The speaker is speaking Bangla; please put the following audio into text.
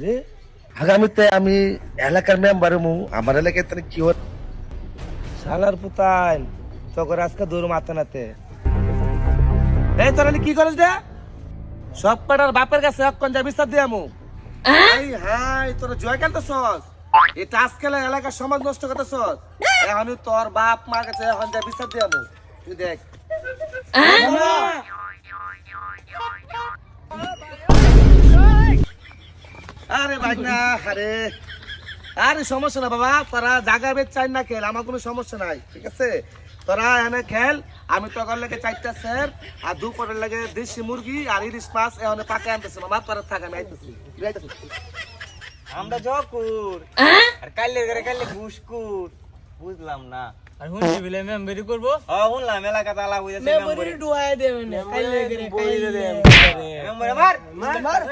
কিরে আগামীতে আমি এলাকার মেম্বার মু আমার এলাকায় তাহলে কি হত? শালার পুতাইন তোর আজকে দূর মাথা নাতে। এই তোরা কি করিস দে সব কটার বাপের কাছে অক্ষণ যা বিস্তার দিয়ে আমু। হাই হাই তোরা জয় কেন সস। এই টাস খেলা এলাকার সমাজ নষ্ট করতে সস। এখন তোর বাপ মার কাছে এখন যা বিস্তার দিয়ে আমু। তুই দেখ। আরে ভাই না আরে। আরে সমস্যা না বাবা তোরা জাগা বেচ চাই না খেল আমার কোনো সমস্যা নাই ঠিক আছে? তোরা এনে খেল আমি তোর লাগে চারটা স্যার আর দুপুরের লাগে দেশি মুরগি আর ইলিশ মাছ এখানে পাকে আনতেছে। মামা তোরা থাক আমি আইতেছি। আমরা জকুর। আর কাইলে করে কাইলে ঘুষকুর বুঝলাম না। আর হুনছি বিলে মেম্বারি করব? হ শুনলাম এলাকা তালা বুঝেছে মেম্বারি ডুয়াই দেবে কাইলে করে কাইলে। মেম্বার। মার। মার।